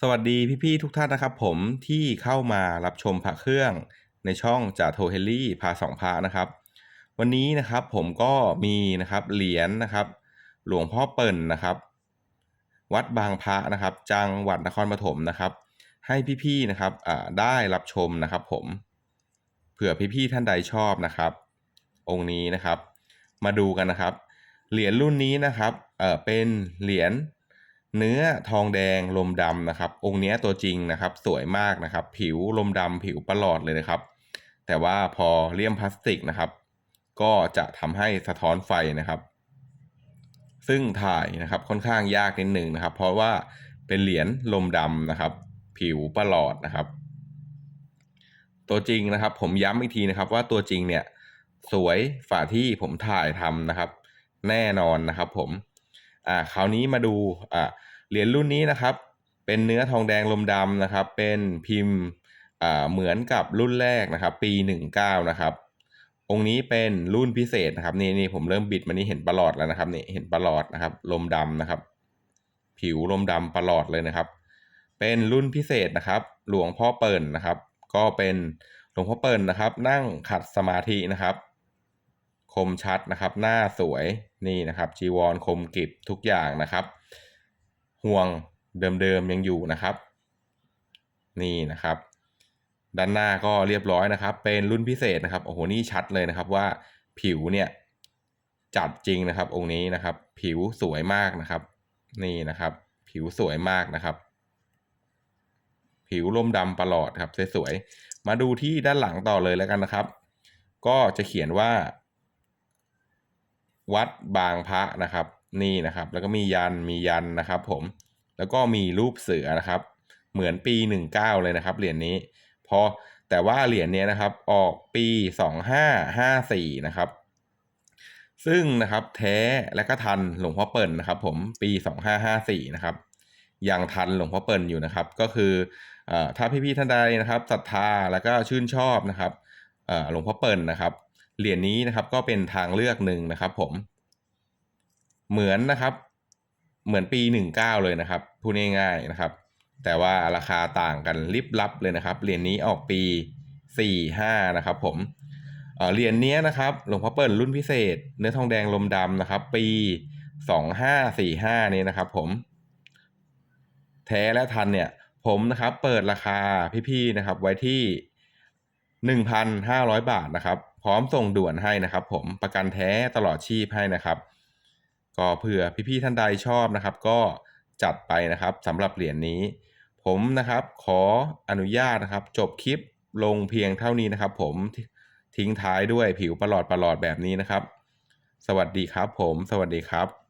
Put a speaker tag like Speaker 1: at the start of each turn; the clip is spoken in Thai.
Speaker 1: สวัสดีพี่ๆทุกท่านนะครับผมที่เข้ามารับชมพระเครื่องในช่องจ่าโทเฮลลี่พาสองพระนะครับ วันนี้นะครับผมก็มีนะครับเหรียญนะครับ หลวงพ่อเปิ่นนะครับ วัดบางพระนะครับ จังหวัดนครปฐมนะครับ ให้พี่ๆนะครับอ่าได้รับชมนะครับ ผมเผื่อพี่ๆท่านใดชอบนะครับ องค์นี้นะครับ มาดูกันนะครับ เหรียญรุ่นนี้นะครับเอ่อเป็นเหรียญ เนื้อทองแดงลมดำนะครับ องค์นี้ตัวจริงนะครับ สวยมากนะครับ ผิวลมดำผิวประหลอดเลยนะครับ แต่ว่าพอเลี่ยมพลาสติกนะครับ ก็จะทำให้สะท้อนไฟนะครับ ซึ่งถ่ายนะครับค่อนข้างยากนิดหนึ่งนะครับ เพราะว่าเป็นเหรียญลมดำนะครับ ผิวประหลอดนะครับ ตัวจริงนะครับ ผมย้ำอีกทีนะครับ ว่าตัวจริงเนี่ยสวยฝ่าที่ผมถ่ายทำนะครับ แน่นอนนะครับ ผมอ่าคราวนี้มาดูอ่า เหรียญรุ่นนี้นะครับ เป็นเนื้อทองแดงลมดำนะครับ เป็นพิมพ์อ่าเหมือนกับรุ่นแรกนะครับ ปี 19 นะครับ องค์นี้เป็นรุ่นพิเศษนะครับนี่นี่ผมเริ่มบิดมานี่เห็นประหลอดแล้วนะครับนี่เห็นประหลอดนะครับ ลมดำนะครับ ผิวลมดำประหลอดเลยนะครับ เป็นรุ่นพิเศษนะครับ หลวงพ่อเปิ่นนะครับ ก็เป็นหลวงพ่อเปิ่นนะครับ นั่งขัดสมาธินะครับคมชัดนะครับ หน้าสวยนี่นะครับจีวรคมกิบทุกอย่างนะครับ ห่วงเดิมๆยังอยู่นะครับ นี่นะครับ ด้านหน้าก็เรียบร้อยนะครับ เป็นรุ่นพิเศษนะครับโอ้โหนี่ชัดเลยนะครับว่าผิวเนี่ยจัดจริงนะครับองค์นี้นะครับ ผิวสวยมากนะครับ นี่นะครับ ผิวสวยมากนะครับ ผิวลมดำประหลอดครับสวยๆมาดูที่ด้านหลังต่อเลยแล้วกันนะครับ ก็จะเขียนว่า วัดบางพระนะครับ นี่นะครับ แล้วก็มียันมียันนะครับ ผมแล้วก็มีรูปเสือนะครับ เหมือนปี 19 เลยนะครับเหรียญนี้พอแต่ว่าเหรียญนี้นะครับออกปี 2554 นะครับ ซึ่งนะครับแท้และก็ทันหลวงพ่อเปิ่นนะครับ ผมปี 2554 นะครับยังทันหลวงพ่อเปิ่นอยู่นะครับ ก็คือเอ่อถ้าพี่ๆท่านใดนะครับศรัทธาแล้วก็ชื่นชอบนะครับเอ่อหลวงพ่อเปิ่นนะครับเหรียญนี้นะครับก็เป็นทางเลือกหนึ่งนะครับ ผม เหมือนนะครับ เหมือนปีหนึ่งเก้าเลยนะครับพูดง่ายๆนะครับ แต่ว่าราคาต่างกันลิบลับเลยนะครับเหรียญนี้ออกปีสี่ห้านะครับ ผมเหรียญนี้นะครับหลวงพ่อเปิ่นรุ่นพิเศษ เนื้อทองแดงลมดำนะครับ ปีสองห้าสี่ห้านี้นะครับ ผม แท้และทันเนี่ย ผมนะครับ เปิดราคาพี่ๆนะครับ ไว้ที่หนึ่งพันห้าร้อยบาทนะครับ พร้อมส่งด่วนให้นะครับ ผมประกันแท้ตลอดชีพให้นะครับ ก็เผื่อพี่ๆท่านใดชอบนะครับ ก็จัดไปนะครับสำหรับเหรียญนี้ ผมนะครับขออนุญาตนะครับ จบคลิปลงเพียงเท่านี้นะครับ ผมทิ้งท้ายด้วยผิวประหลอดประหลอดแบบนี้นะครับ สวัสดีครับผม สวัสดีครับ